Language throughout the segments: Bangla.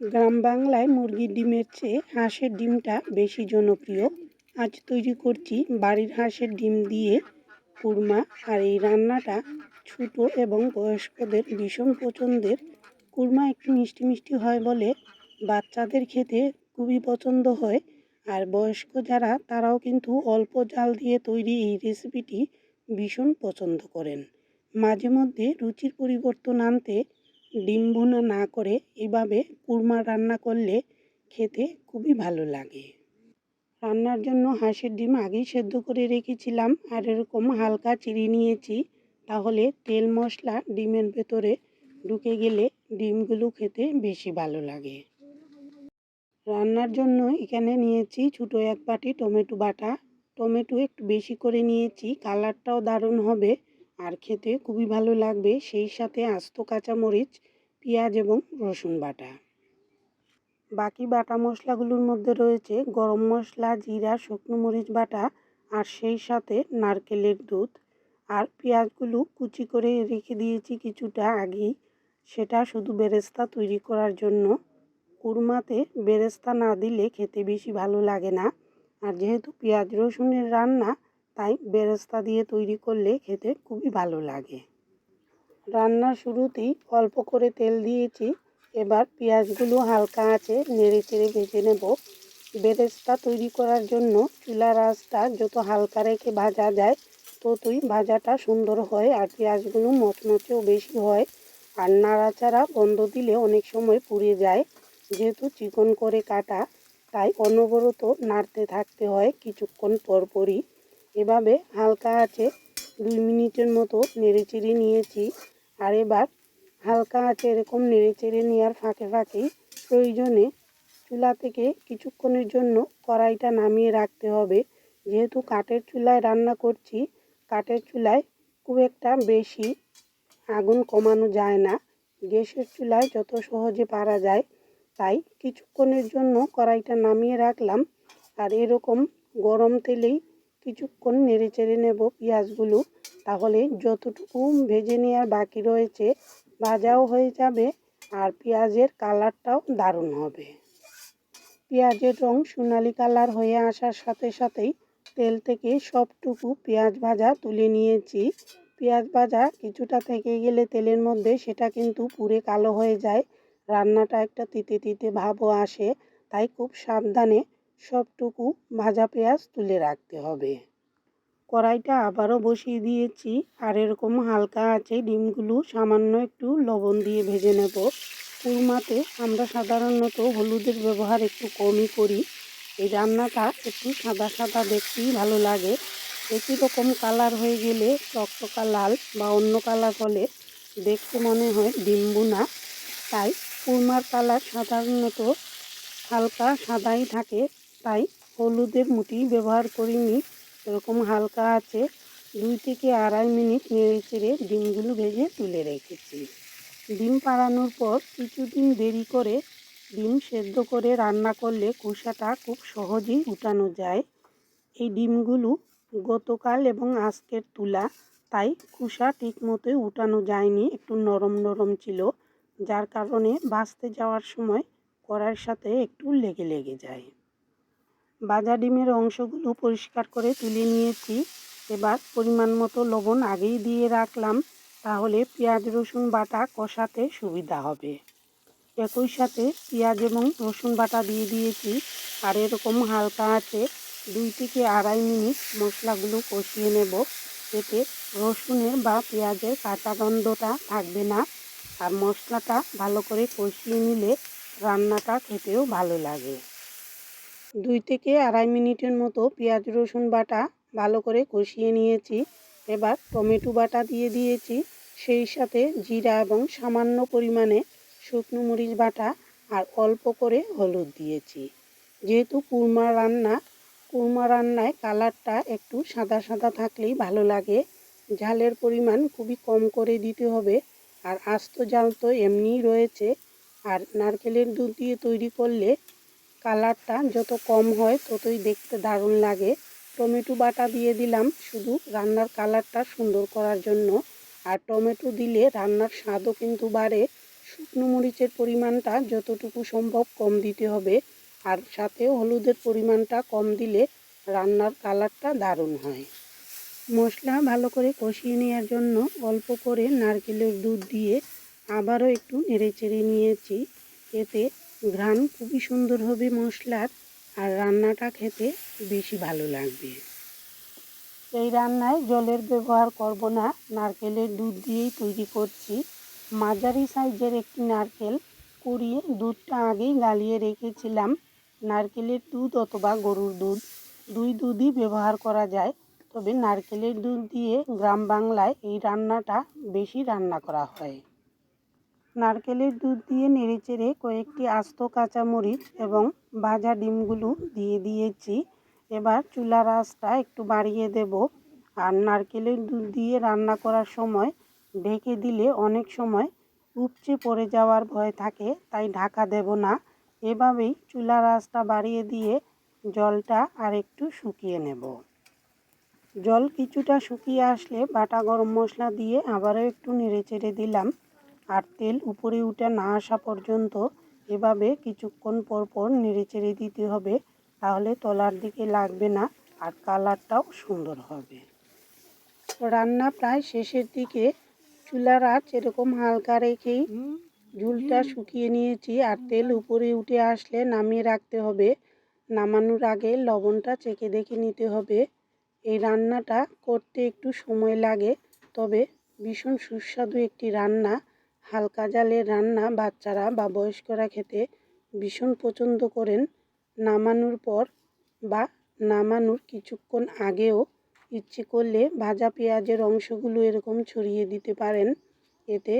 গ্রাম বাংলায় মুরগির ডিমের চেয়ে হাঁসের ডিমটা বেশি জনপ্রিয়। আজ তৈরি করছি বাড়ির হাঁসের ডিম দিয়ে কুরমা আর এই রান্নাটা ছোটো এবং বয়স্কদের ভীষণ পছন্দের। কুরমা একটু মিষ্টি মিষ্টি হয় বলে বাচ্চাদের খেতে খুবই পছন্দ হয় আর বয়স্ক যারা, তারাও কিন্তু অল্প জাল দিয়ে তৈরি এই রেসিপিটি ভীষণ পছন্দ করেন। মাঝে মধ্যে রুচির পরিবর্তন আনতে ডিম ভুনা না করে এভাবে কুরমা রান্না করলে খেতে খুবই ভালো লাগে। রান্নার জন্য হাঁসের ডিম আগেই সেদ্ধ করে রেখেছিলাম, আর এরকম হালকা চিড়ে নিয়েছি, তাহলে তেল মশলা ডিমের ভেতরে ঢুকে গেলে ডিমগুলো খেতে বেশি ভালো লাগে। রান্নার জন্য এখানে নিয়েছি ছোটো এক বাটি টমেটো বাটা। টমেটো একটু বেশি করে নিয়েছি, কালারটাও দারুণ হবে। আর খেতে খুবই ভালো লাগবে সেই সাথে আস্ত কাঁচামরিচ, পেঁয়াজ এবং রসুন বাটা। বাকি বাটা মশলাগুলোর মধ্যে রয়েছে গরম মশলা, জিরা, শুকনো মরিচ বাটা আর সেই সাথে নারকেলের দুধ। আর পেঁয়াজগুলো কুচি করে রেখে দিয়েছি কিছুটা আগেই। সেটা শুধু বেরেস্তা তৈরি করার জন্য। কুরমাতে বেরেস্তা না দিলে খেতে বেশি ভালো লাগে না। আর যেহেতু পেঁয়াজ রসুনের রান্না তাই বেরেস্তা দিয়ে তৈরি করলে খেতে খুবই ভালো লাগে। রান্নার শুরুতেই অল্প করে তেল দিয়েছি, এবার পেঁয়াজগুলো হালকা আছে নেড়ে চেড়ে ভেজে নেব। বেরেস্তা তৈরি করার জন্য চুলার আঁচটা যত হালকা রেখে ভাজা যায়, ততই ভাজাটা সুন্দর হয় আর পেঁয়াজগুলো মচমচেও বেশি হয়। আর নাড়াচাড়া বন্ধ দিলে অনেক সময় পুড়ে যায়। যেহেতু চিকন করে কাটা, তাই অনবরত নাড়তে থাকতে হয় কিছুক্ষণ পরপরই। এভাবে হালকা আছে, দুই মিনিটের মতো নেড়েচেড়ে নিয়েছি। আর এবার হালকা আছে এরকম নেড়ে চেড়ে নেওয়ার ফাঁকে ফাঁকে প্রয়োজনে চুলা থেকে কিছুক্ষণের জন্য কড়াইটা নামিয়ে রাখতে হবে। যেহেতু কাঠের চুলায় রান্না করছি, কাঠের চুলায় খুব একটা বেশি আগুন কমানো যায় না। গ্যাসের চুলায় যত সহজে পারা যায়, তাই কিছুক্ষণের জন্য কড়াইটা নামিয়ে রাখলাম। আর এরকম গরম তেলেই কিছুক্ষণ নেড়ে চেড়ে নেব পেঁয়াজগুলো। তাহলে যতটুকু ভেজে নেওয়ার বাকি রয়েছে, ভাজাও হয়ে যাবে আর পেঁয়াজের কালারটাও দারুণ হবে। পেঁয়াজের রং সোনালি কালার হয়ে আসার সাথে সাথেই তেল থেকে সবটুকু পেঁয়াজ ভাজা তুলে নিয়েছি। পেঁয়াজ ভাজা কিছুটা থেকে গেলে তেলের মধ্যে সেটা কিন্তু পুরে কালো হয়ে যায়। রান্নাটা একটা তিতে তিতে ভাবও আসে, তাই খুব সাবধানে সবটুকু ভাজা পেঁয়াজ তুলে রাখতে হবে। কড়াইটা আবারও বসিয়ে দিয়েছি। আর এরকম হালকা আছে ডিমগুলো সামান্য একটু লবণ দিয়ে ভেজে নেব। কুরমাতে আমরা সাধারণত হলুদের ব্যবহার একটু কমই করি। এই রান্নাটা একটু সাদা সাদা দেখতেই ভালো লাগে। একই রকম কালার হয়ে গেলে চকচকা লাল বা অন্য কালার হলে দেখতে মনে হয় ডিম্বুনা তাই কুরমার কালার সাধারণত হালকা সাদাই থাকে। তাই হলুদের মুটি ব্যবহার করিনি। এরকম হালকা আছে। দুই থেকে আড়াই মিনিট নেড়ে চেড়ে ডিমগুলো ভেজে তুলে রেখেছি। ডিম পাড়ানোর পর কিছুদিন দেরি করে ডিম সেদ্ধ করে রান্না করলে কুসাটা খুব সহজেই উঠানো যায়। এই ডিমগুলো গতকাল এবং আজকের তুলা, তাই কুসা ঠিক মতোই উঠানো যায়নি, একটু নরম নরম ছিল। যার কারণে বাঁচতে যাওয়ার সময় কড়ার সাথে একটু লেগে লেগে যায়। ভাজা ডিমের অংশগুলো পরিষ্কার করে তুলে নিয়েছি। এবার পরিমাণ মতো লবণ আগেই দিয়ে রাখলাম, তাহলে পেঁয়াজ, রসুন বাটা কষাতে সুবিধা হবে। একই সাথে পেঁয়াজ এবং রসুন বাটা দিয়ে দিয়েছি, আর এরকম হালকা আছে, দুই থেকে আড়াই মিনিট মশলাগুলো কষিয়ে নেব, এতে রসুনের বা পেঁয়াজের কাঁচা গন্ধটা থাকবে না। আর মশলাটা ভালো করে কষিয়ে নিলে রান্নাটা খেতেও ভালো লাগে। দুই থেকে আড়াই মিনিটের মতো পেঁয়াজ, রসুন বাটা ভালো করে কষিয়ে নিয়েছি। এবার টমেটো বাটা দিয়ে দিয়েছি। সেই সাথে জিরা এবং সামান্য পরিমাণে শুকনো মরিচ বাটা আর অল্প করে হলুদ দিয়েছি। যেহেতু কুরমা রান্না, কুরমা রান্নায় কালারটা একটু সাদা সাদা থাকলেই ভালো লাগে। ঝালের পরিমাণ খুবই কম করে দিতে হবে। আর আস্ত জাল তো এমনিই রয়েছে। আর নারকেলের দুধ দিয়ে তৈরি করলে কালারটা যত কম হয় ততই দেখতে দারুণ লাগে। টমেটো বাটা দিয়ে দিলাম শুধু রান্নার কালারটা সুন্দর করার জন্য। আর টমেটো দিলে রান্নার স্বাদও কিন্তু বাড়ে। শুকনো মরিচের পরিমাণটা যতটুকু সম্ভব কম দিতে হবে। আর সাথে হলুদের পরিমাণটা কম দিলে রান্নার কালারটা দারুণ হয়। মশলা ভালো করে কষিয়ে নেওয়ার জন্য অল্প করে নারকেলের দুধ দিয়ে আবারও একটু নেড়েচেড়ে নিয়েছি। এতে ঘ্রাণ খুবই সুন্দর হবে মশলার আর রান্নাটা খেতে বেশি ভালো লাগবে। এই রান্নায় জলের ব্যবহার করব না, নারকেলের দুধ দিয়েই তৈরি করছি। মাঝারি সাইজের একটি নারকেল কুড়িয়ে দুধটা আগেই গালিয়ে রেখেছিলাম। নারকেলের দুধ অথবা গরুর দুধ, দুই দুধই ব্যবহার করা যায়। তবে নারকেলের দুধ দিয়ে গ্রাম বাংলায় এই রান্নাটা বেশি রান্না করা হয়। নারকেলের দুধ দিয়ে নেড়েচেড়ে কয়েকটি আস্ত কাঁচামরিচ এবং ভাজা ডিমগুলো দিয়ে দিয়েছি। এবার চুলার আঁচটা একটু বাড়িয়ে দেব। আর নারকেলের দুধ দিয়ে রান্না করার সময় ঢেকে দিলে অনেক সময় উপচে পড়ে যাওয়ার ভয় থাকে, তাই ঢাকা দেব না। এভাবেই চুলার আঁচটা বাড়িয়ে দিয়ে জলটা আর একটু শুকিয়ে নেব। জল কিছুটা শুকিয়ে আসলে বাটা গরম মশলা দিয়ে আবারও একটু নেড়েচেড়ে দিলাম। আর তেল উপরে উঠে না আসা পর্যন্ত এভাবে কিছুক্ষণ পর পর নেড়েচেড়ে দিতে হবে। তাহলে তলার দিকে লাগবে না আর কালারটাও সুন্দর হবে। রান্না প্রায় শেষের দিকে চুলার আঁচ এরকম হালকা রেখেই ঝুলটা শুকিয়ে নিয়েছি আর তেল উপরে উঠে আসলে নামিয়ে রাখতে হবে। নামানোর আগে লবণটা চেখে দেখে নিতে হবে। এই রান্নাটা করতে একটু সময় লাগে, তবে ভীষণ সুস্বাদু একটি রান্না। হালকা জালের রান্না বাচ্চারা বা বয়স্করা খেতে ভীষণ পছন্দ করেন। নামানোর পর বা নামানোর কিছুক্ষণ আগেও ইচ্ছে করলে ভাজা পেঁয়াজের অংশগুলো এরকম ছড়িয়ে দিতে পারেন। এতে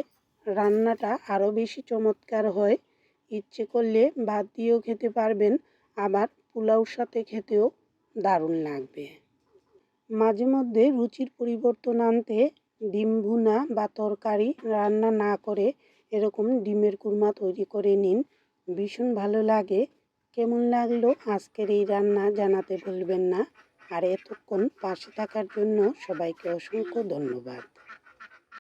রান্নাটা আরও বেশি চমৎকার হয়। ইচ্ছে করলে ভাত দিয়েও খেতে পারবেন, আবার পোলাওর সাথে খেতেও দারুণ লাগবে। মাঝে মধ্যে রুচির পরিবর্তন আনতে ডিম ভুনা বা তরকারি রান্না না করে এরকম ডিমের কুরমা তৈরি করে নিন। ভীষণ ভালো লাগে। কেমন লাগল আজকের এই রান্না জানাতে ভুলবেন না। আর এতক্ষণ পাশে থাকার জন্য সবাইকে অসংখ্য ধন্যবাদ।